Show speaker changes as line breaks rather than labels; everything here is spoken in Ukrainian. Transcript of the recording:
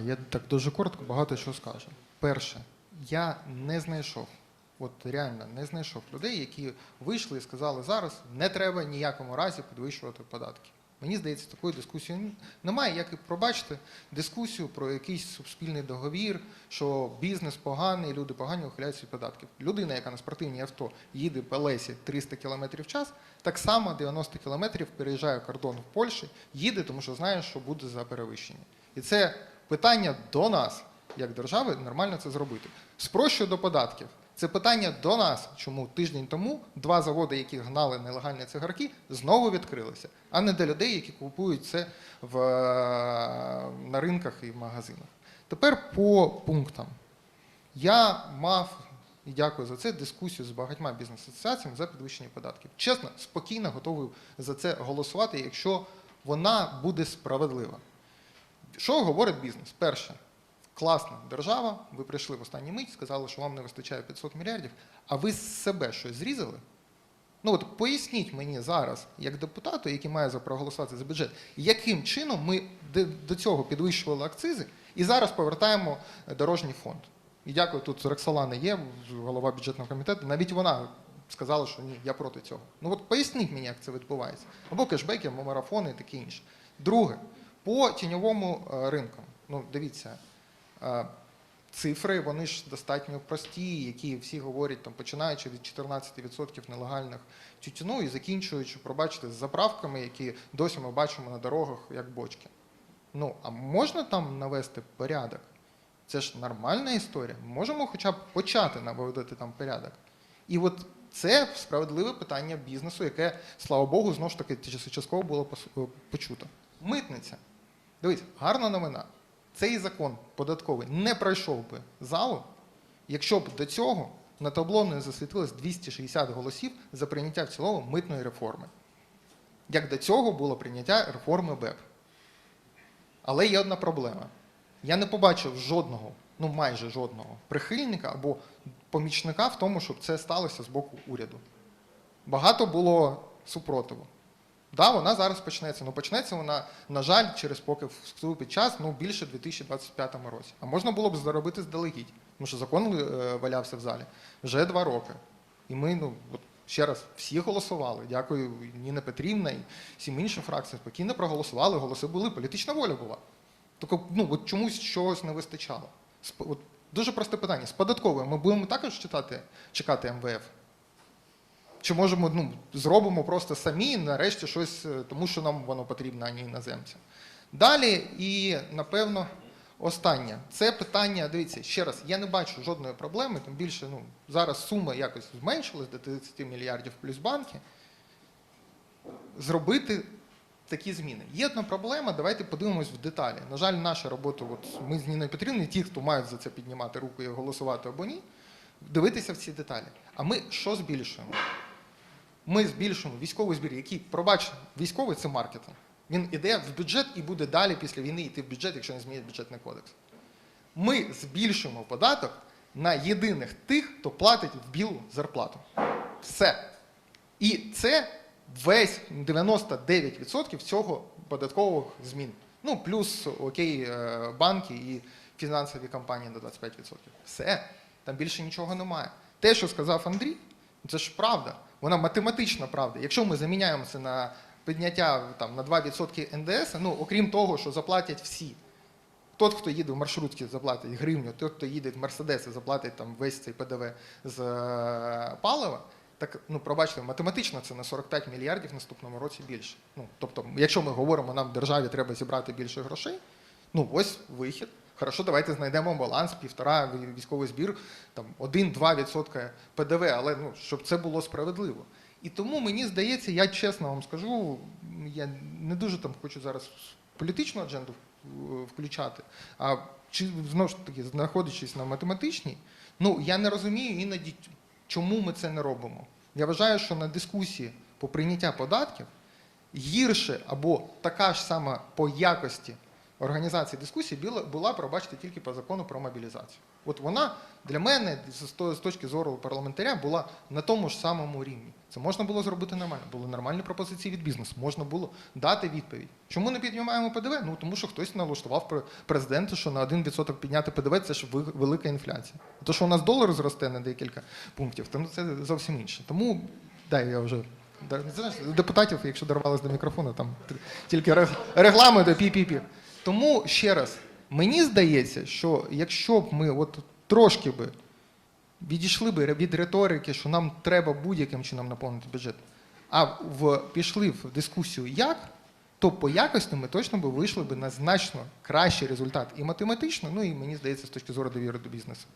Я так дуже коротко багато що скажу. Перше, я не знайшов, от реально не знайшов людей, які вийшли і сказали, зараз не треба ніякому разі підвищувати податки. Мені здається, такої дискусії немає. Як і пробачте дискусію про якийсь суспільний договір, що бізнес поганий, люди погані ухиляються від податків. Людина, яка на спортивній авто їде по лесі 300 км в час, так само 90 км переїжджає кордон в Польщі, їде, тому що знає, що буде за перевищення. І це питання до нас, як держави, нормально це зробити. Спрощую до податків. Це питання до нас, чому тиждень тому два заводи, які гнали нелегальні цигарки, знову відкрилися, а не до людей, які купують це в, е, на ринках і в магазинах. Тепер по пунктам. Я мав, і дякую за це, дискусію з багатьма бізнес-асоціаціями за підвищення податків. Чесно, спокійно готовий за це голосувати, якщо вона буде справедлива. Що говорить бізнес? Перше, класна держава, ви прийшли в останню мить, сказали, що вам не вистачає 500 мільярдів, а ви з себе щось зрізали? Ну от поясніть мені зараз, як депутату, який має проголосувати за бюджет, яким чином ми до цього підвищували акцизи і зараз повертаємо е, дорожній фонд. І дякую, тут Роксолана є, голова бюджетного комітету. Навіть вона сказала, що ні, я проти цього. Ну от поясніть мені, як це відбувається. Або кешбеки, або марафони і таке інше. Друге, по тіньовому е, ринку. Ну, дивіться, е, цифри вони ж достатньо прості, які всі говорять, там, починаючи від 14% нелегальних тютюну і закінчуючи, пробачте, з заправками, які досі ми бачимо на дорогах як бочки. Ну, а можна там навести порядок? Це ж нормальна історія. Ми можемо хоча б почати наводити там порядок. І от це справедливе питання бізнесу, яке, слава Богу, знову ж таки час- частково було почуто. Митниця. Дивись, гарна новина. Цей закон податковий не пройшов би залу, якщо б до цього на табло не засвітилось 260 голосів за прийняття в цілому митної реформи. Як до цього було прийняття реформи БЕП. Але є одна проблема. Я не побачив жодного, ну майже жодного прихильника або помічника в тому, щоб це сталося з боку уряду. Багато було супротиву. Да, вона зараз почнеться. Ну почнеться вона, на жаль, через поки вступить час, ну більше в 2025 році. А можна було б заробити здалегідь, тому що закон е, валявся в залі вже два роки. І ми, ну от ще раз, всі голосували. Дякую, Ніна Петрівна і всім іншим фракціям спокійно проголосували. Голоси були, політична воля була. Тільки ну, от чомусь чогось не вистачало. От, дуже просте питання. З податковою ми будемо також читати, чекати МВФ? Чи можемо ну, зробимо просто самі нарешті щось, е, тому що нам воно потрібно, а не іноземцям. Далі, і напевно, останнє. Це питання, дивіться, ще раз, я не бачу жодної проблеми, тим більше ну, зараз сума якось зменшилась до 30 мільярдів плюс банки. Зробити такі зміни. Є одна проблема, давайте подивимось в деталі. На жаль, наша робота, от ми з Ніною Петрівною, ті, хто мають за це піднімати руку і голосувати або ні, дивитися в ці деталі. А ми що збільшуємо? Ми збільшуємо військовий збір, який, пробач, військовий це маркетинг. Він іде в бюджет і буде далі після війни йти в бюджет, якщо не змінять бюджетний кодекс. Ми збільшуємо податок на єдиних тих, хто платить в білу зарплату. Все. І це весь 99% цього податкових змін. Ну, плюс окей, е, банки і фінансові компанії на 25%. Все. Там більше нічого немає. Те, що сказав Андрій, це ж правда. Вона математична правда. Якщо ми заміняємо це на підняття там, на 2% НДС, ну, окрім того, що заплатять всі. Тот, хто їде в маршрутці, заплатить гривню, той, хто їде в Мерседесі, заплатить там весь цей ПДВ з е, палива. Так, ну пробачте, математично це на 45 мільярдів в наступному році більше. Ну, тобто, якщо ми говоримо, нам державі треба зібрати більше грошей, ну ось вихід. Хорошо, давайте знайдемо баланс, півтора військовий збір, там 1-2% ПДВ, але ну, щоб це було справедливо. І тому мені здається, я чесно вам скажу, я не дуже там хочу зараз політичну адженду е, включати, а чи знову ж таки, знаходячись на математичній, ну я не розумію іноді, чому ми це не робимо. Я вважаю, що на дискусії по прийняття податків гірше або така ж сама по якості організації дискусії була, пробачте тільки по закону про мобілізацію. От вона для мене з, точки зору парламентаря була на тому ж самому рівні. Це можна було зробити нормально. Були нормальні пропозиції від бізнесу, можна було дати відповідь. Чому не піднімаємо ПДВ? Ну тому що хтось налаштував пр- президента, що на 1% підняти ПДВ це ж велика інфляція. То, що у нас долар зросте на декілька пунктів, то це зовсім інше. Тому дай я вже. депутатів, якщо дорвалися до мікрофону, там тільки рег- регламент пі-пі-пі. Тому ще раз, мені здається, що якщо б ми от трошки би відійшли би від риторики, що нам треба будь-яким чином наповнити бюджет, а в, пішли в дискусію як, то по якості ми точно би вийшли би на значно кращий результат і математично, ну і мені здається, з точки зору довіри до бізнесу.